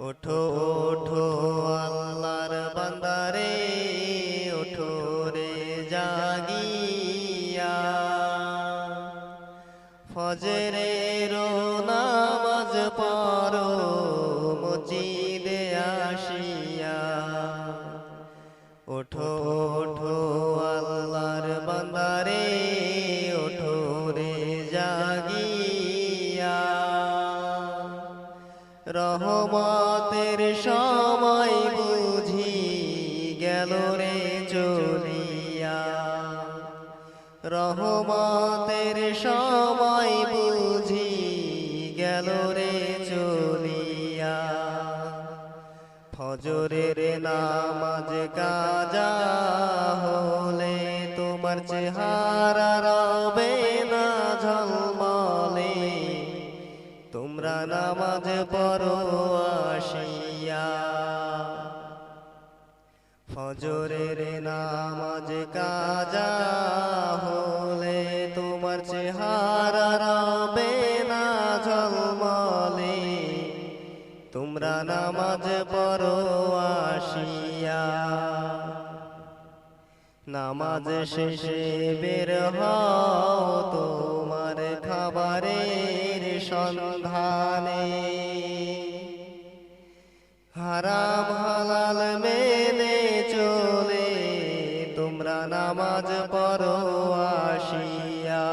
ওঠো ওঠো রহমতের সময় বুঝি গেল রে চলিয়া। রহমতের সময় বুঝি গেল রে চলিয়া। ফজরের নামাজ কাজা হলে তোমার চেহারা পড়ো আসিয়া। ফজরের নামাজ কাজা হলে তোমার চেহারা রবে না ঝলমলে। তোমরা নামাজ পড়ো আসিয়া। নামাজ শেষে বের হও তোমার খাবারের সন্ধানে। হারাম হালাল মেনে চলে, তোমরা নামাজ পড়ো আসিয়া।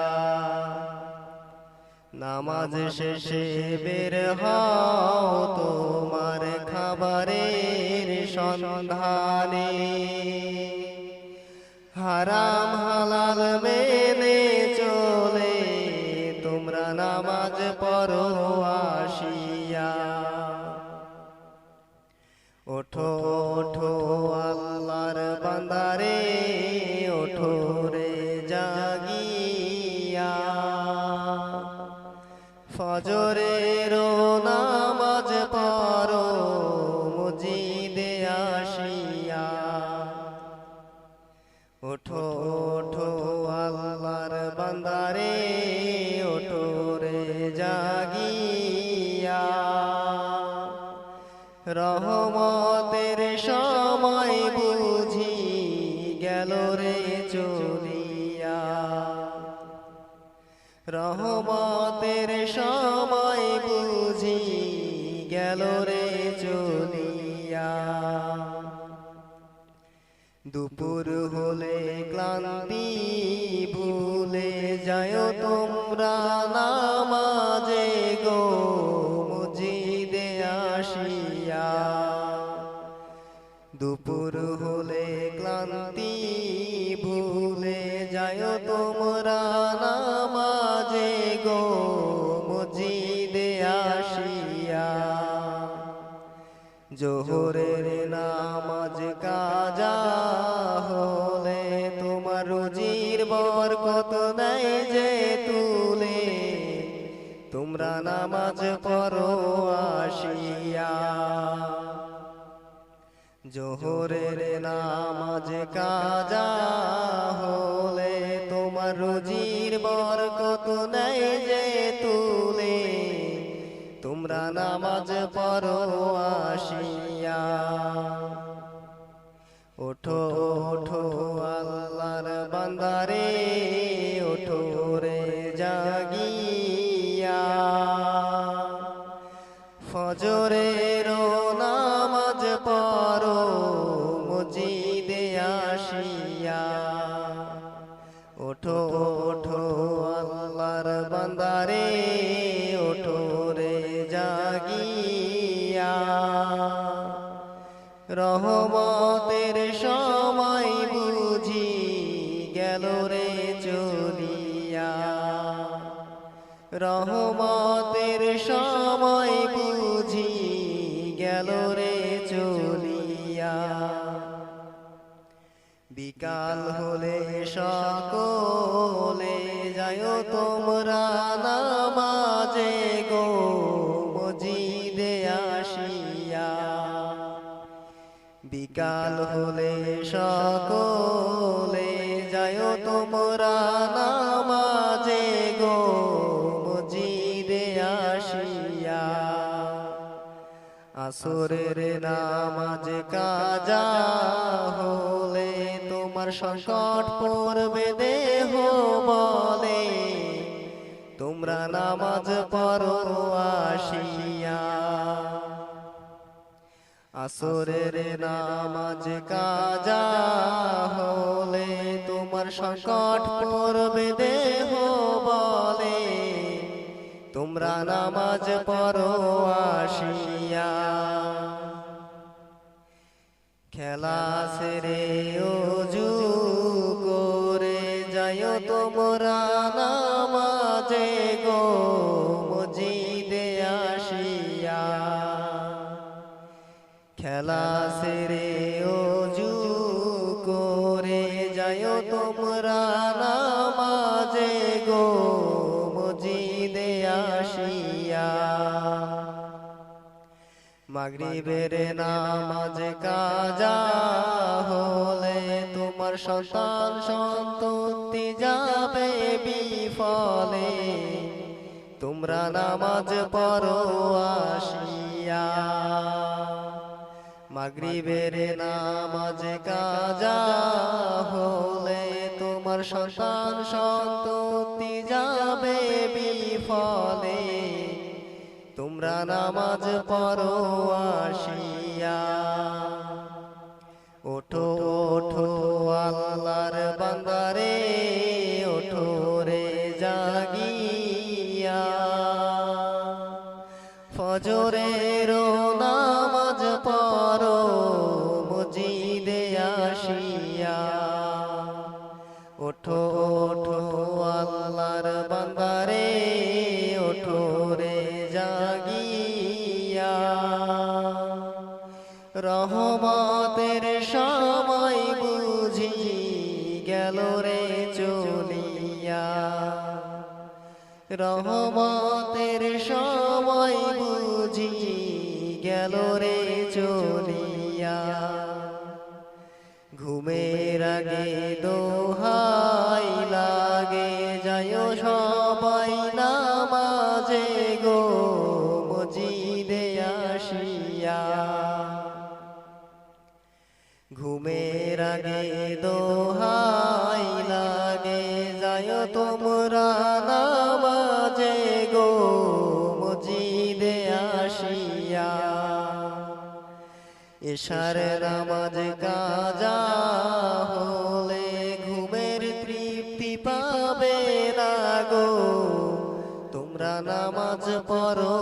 নামাজ শেষে বের হও তোমার খাবারের সন্ধানে। হারাম হালাল মেনে ওঠো ওঠো আল্লাহর বান্দারে ওঠো রে জাগিয়া। ফজরের গেল চলিয়া। রহমতের সময় বুঝি গেল রে চলিয়া। দুপুর হলে ক্লান্তি ভুলে যায় তোমরা নামাজে দুপুর হলে ক্লান্তি ভুলে যায় তোমরা। জোহরের নামাজ কাজা হলে তোমার রুজির বরকত নেই যে তুলে। তোমরা নামাজ পড়ো আসিয়া। ওঠো গেল রে চলিয়া রহমতের সময় বুঝি গেল রে চলিয়া বিকাল হলে সকলে যায় তোমরা নামাজে গো মজিদে আসিয়া। বিকাল হলে সকলে আসরের নামাজ কাজা হলে তোমার সংকট পড়বে, দেহ বলে। তোমরা নামাজ পড়ো, আসিয়া। আসরের নামাজ কাজা হলে তোমার সংকট পড়বে, দেহ বলে। তোমরা নামাজ পড়ো, আসিয়া। খেলা সেরে ওজু করে যায় তোমরা নামাজে গো মজিদে আসিয়া। খেলা মাগরিবের নামাজ কাজা হলে তোমার সন্তান সন্ততি যাবে বিফলে। তোমরা নামাজ পড়ো আসিয়া। মাগরিবের নামাজ কাজা হলে তোমার সন্তান সন্ততি যাবে বিফলে। তোমরা নামাজ পড়ো আসিয়া। ওঠো ওঠো রহমতের সময় বুঝি গেল রে চলিয়া। রহমতের সময় বুঝি গেল রে চলিয়া। ঘুমের আগে দোহাই লাগে যায় সবাই নামাজে গো। ঘুমের আগে দোহাই লাগে যায় তোমরা নামাজে গো মজিদে আসিয়া। এশার নামাজ কাজা হলে ঘুমের তৃপ্তি পাবে না গো। তোমরা নামাজ পড়ো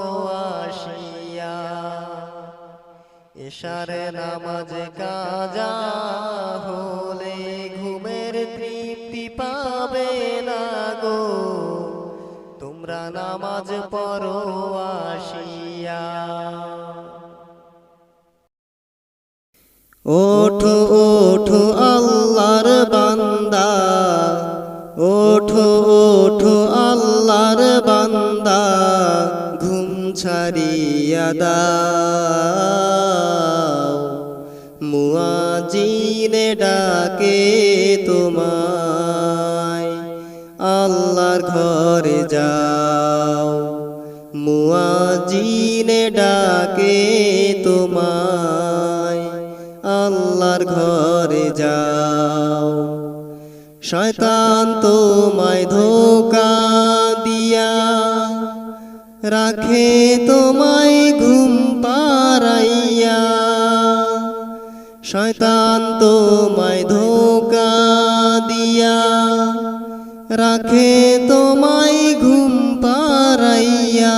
আসিয়া। এশার নামাজ কাজা হলে ঘুমের তৃপ্তি পাবে না গো। তোমরা নামাজ পড়ো আসিয়া। ওঠো ওঠো আল্লাহর বান্দা। ওঠো ওঠো ছাড়িয়া দাও। মুয়াজিনে ডাকে তোমায়, আল্লাহর ঘরে যাও। মুয়াজিনে ডাকে তোমায়, আল্লাহর ঘরে যাও। শয়তান তোমায় ধোকা রাখে তোমায় ঘুম পারাইয়া শয়তান তোমায় ধোকা দিয়া। রাখে তোমায় ঘুম পারাইয়া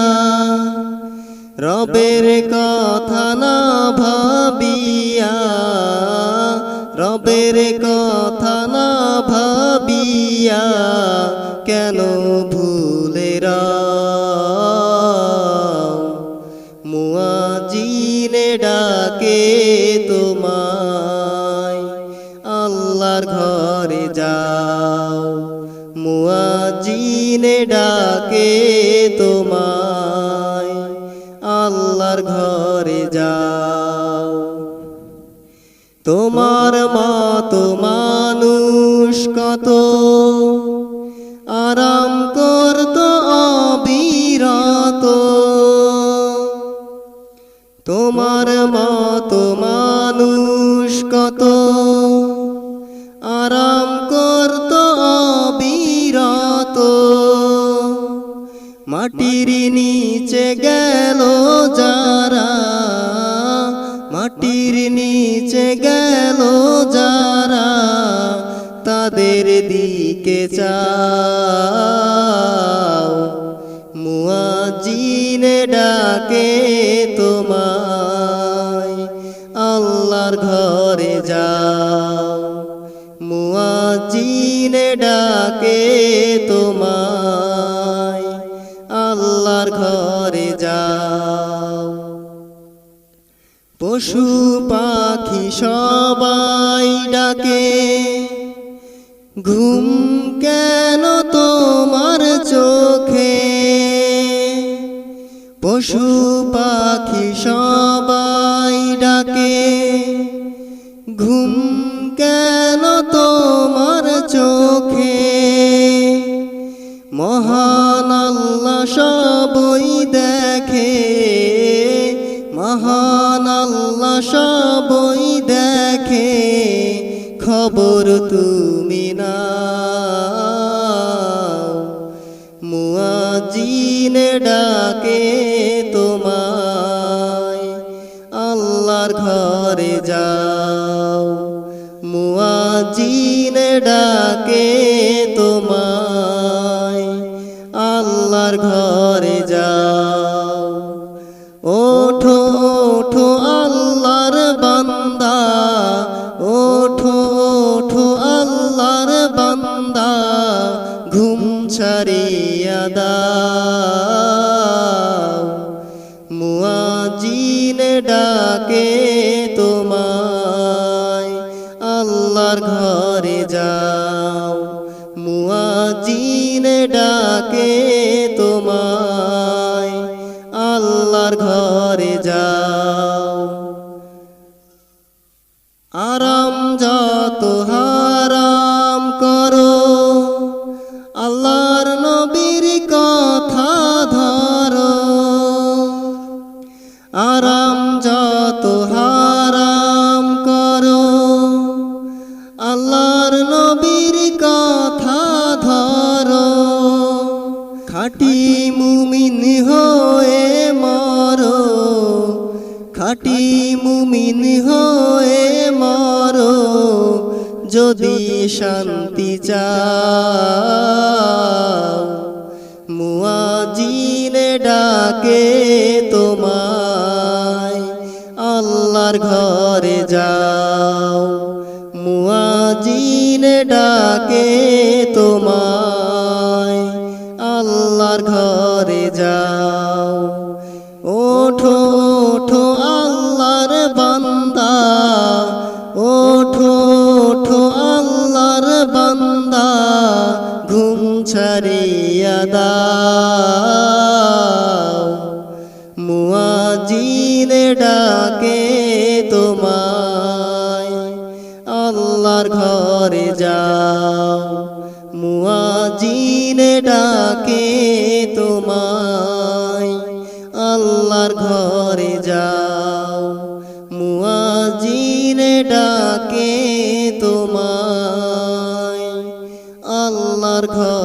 রবের কথা না ভাবিয়া। রবের কথা না ভাবিয়া। ঘরে যাও। মুয়াজিনে ডাকে তোমায় আল্লাহর ঘরে যাও। তোমার মতো মানুষ কত? মাটির নিচে গেল যারা, মাটির নিচে গেল যারা, তাদের দিকে চাও। মুয়াজিনে ডাকে তোমায়, আল্লাহর ঘরে যাও। মুয়াজিনে ডাকে তোমায় পশু পাখি সবাই ডাকে। ঘুম কেন তোমার চোখে? পশু পাখি সবাই ডাকে। ঘুম কেন তোমার খবর তুমি না ডাকে তোমায় আল্লাহর ঘরে যাও। মুয়াজিনে ডাকে ছাড়িয়া দাও। মুয়াজিন ডাকে তোমায় আল্লাহর ঘরে যাও। মুয়াজিন ডাকে তোমায় আল্লাহর ঘরে যাও। খাটি মুমিন হয়ে মরো, খাটি মুমিন হয়ে মরো, যদি শান্তি চাও। মুয়াজিনে ডাকে তোমায়, আল্লাহর ঘরে যাও। মুয়াজিনে ডাকে আল্লাহর ঘরে যাও। মুয়াজিনে ডাকে তোমায় আল্লাহর ঘরে যাও। মুয়াজিনে ডাকে তোমায় আল্লাহর ঘর